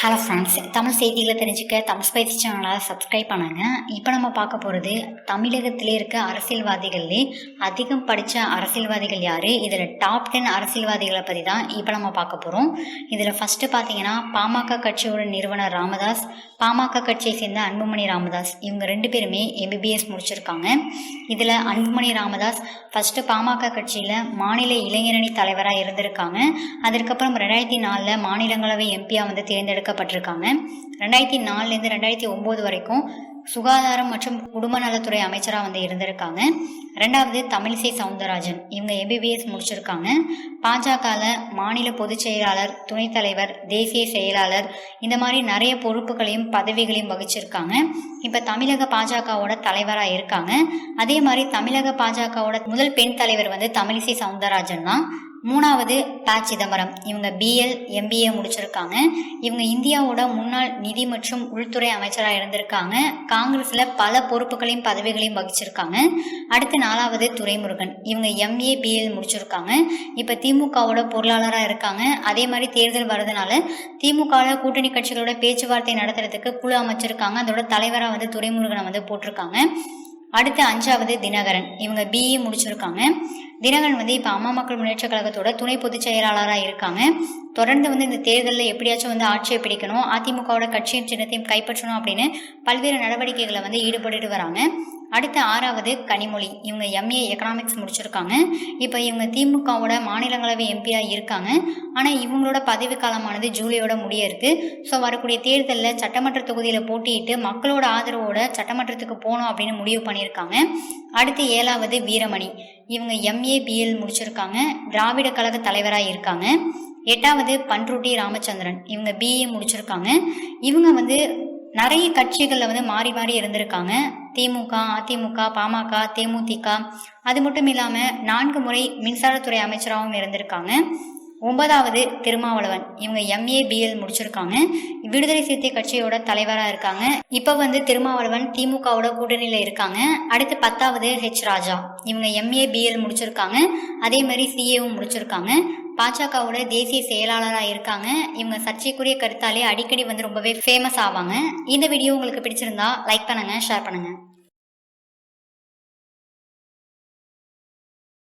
Hello friends Tamil செய்திகளை தெரிஞ்சுக்க தமிழ் பயிற்சி சேனலை சப்ஸ்கிரைப் பண்ணுங்க. இப்போ நம்ம பார்க்க போகிறது தமிழகத்திலே இருக்க அரசியல்வாதிகள்லே அதிகம் படித்த அரசியல்வாதிகள் யார்? இதில் டாப் டென் அரசியல்வாதிகளை பற்றி தான் இப்போ நம்ம பார்க்க போகிறோம் இதில் ஃபஸ்ட்டு பார்த்தீங்கன்னா பாமக கட்சியோட நிறுவனர் ராமதாஸ் பாமக கட்சியை சேர்ந்த அன்புமணி ராமதாஸ். இவங்க ரெண்டு பேருமே எம்பிபிஎஸ் முடிச்சிருக்காங்க. இதில் அன்புமணி ராமதாஸ் ஃபஸ்ட்டு பாமக கட்சியில் மாநில இளைஞரணி தலைவராக இருந்திருக்காங்க. அதற்கப்புறம் ரெண்டாயிரத்தி நாலில் மாநிலங்களவை எம்பியாக வந்து தேர்ந்தெடுக்க சேர்க்கப்பட்டிருக்காங்க ரெண்டாயிரத்தி நாலுலேருந்து ரெண்டாயிரத்தி ஒம்பது வரைக்கும் சுகாதாரம் மற்றும் குடும்ப நலத்துறை அமைச்சராக வந்து இருந்திருக்காங்க. ரெண்டாவது தமிழிசை சவுந்தரராஜன். இவங்க எம்பிபிஎஸ் முடிச்சிருக்காங்க. பாஜகவில் மாநில பொதுச் செயலாளர் துணைத் தலைவர் தேசிய செயலாளர் இந்த மாதிரி நிறைய பொறுப்புகளையும் பதவிகளையும் வகிச்சிருக்காங்க. இப்போ தமிழக பாஜகவோட தலைவராக இருக்காங்க. அதே மாதிரி தமிழக பாஜகவோட முதல் பெண் தலைவர் வந்து தமிழிசை சவுந்தரராஜன் தான். மூணாவது ப சிதம்பரம். இவங்க பிஎல் எம்பிஏ முடிச்சிருக்காங்க. இவங்க இந்தியாவோட முன்னாள் நிதி மற்றும் உள்துறை அமைச்சராக இருந்திருக்காங்க. காங்கிரஸில் பல பொறுப்புகளையும் பதவிகளையும் வகிச்சிருக்காங்க. அடுத்து நாலாவது துரைமுருகன். இவங்க எம்ஏ பிஎல் முடிச்சிருக்காங்க. இப்போ திமுகவோட பொருளாளராக இருக்காங்க. அதே மாதிரி தேர்தல் வர்றதுனால திமுகவில் கூட்டணி கட்சிகளோட பேச்சுவார்த்தை நடத்துறதுக்கு குழு அமைச்சிருக்காங்க. அதோட தலைவராக வந்து துரைமுருகனை வந்து போட்டிருக்காங்க. அடுத்து அஞ்சாவது தினகரன். இவங்க பிஇ முடிச்சிருக்காங்க. தினகரன் வந்து இப்போ அம்மா மக்கள் முன்னேற்ற கழகத்தோட துணை பொதுச் செயலாளராக இருக்காங்க. தொடர்ந்து வந்து இந்த தேர்தலில் எப்படியாச்சும் வந்து ஆட்சியை பிடிக்கணும் அதிமுகவோட கட்சியின் சின்னத்தையும் கைப்பற்றணும் அப்படின்னு பல்வேறு நடவடிக்கைகளை வந்து ஈடுபட்டுட்டு வராங்க. அடுத்து ஆறாவது கனிமொழி. இவங்க எம்ஏ எக்கனாமிக்ஸ் முடிச்சிருக்காங்க. இப்போ இவங்க திமுகவோட மாநிலங்களவை எம்பியாக இருக்காங்க. ஆனால் இவங்களோட பதவி காலமானது ஜூலையோட முடிய இருக்கு. ஸோ வரக்கூடிய தேர்தலில் சட்டமன்ற தொகுதியில் போட்டியிட்டு மக்களோட ஆதரவோட சட்டமன்றத்துக்கு போகணும் அப்படின்னு முடிவு பண்ணியிருக்காங்க. அடுத்து ஏழாவது வீரமணி. இவங்க எம்ஏ பிஎல் முடிச்சிருக்காங்க. திராவிட கழக தலைவராக இருக்காங்க. எட்டாவது பன்ருட்டி ராமச்சந்திரன். இவங்க பிஏ முடிச்சிருக்காங்க. இவங்க வந்து நிறைய கட்சிகளில் வந்து மாறி மாறி இருந்திருக்காங்க. திமுக அதிமுக பாமக தேமுதிக. அது மட்டும் இல்லாமல் நான்கு முறை மின்சாரத்துறை அமைச்சராகவும் இருந்திருக்காங்க. ஒன்பதாவது திருமாவளவன். இவங்க எம்ஏ பிஎல் முடிச்சிருக்காங்க. விடுதலை சிறுத்தை கட்சியோட தலைவராக இருக்காங்க. இப்போ வந்து திருமாவளவன் திமுகவோட கூட்டணியில் இருக்காங்க. அடுத்து பத்தாவது ஹெச் ராஜா. இவங்க எம்ஏ பிஎல் முடிச்சிருக்காங்க. அதே மாதிரி சிஏவும் முடிச்சிருக்காங்க. பாஜகவோட தேசிய செயலாளராக இருக்காங்க. இவங்க சர்ச்சைக்குரிய கருத்தாலே அடிக்கடி வந்து ரொம்பவே ஃபேமஸ் ஆவாங்க. இந்த வீடியோ உங்களுக்கு பிடிச்சிருந்தா லைக் பண்ணுங்க ஷேர் பண்ணுங்க.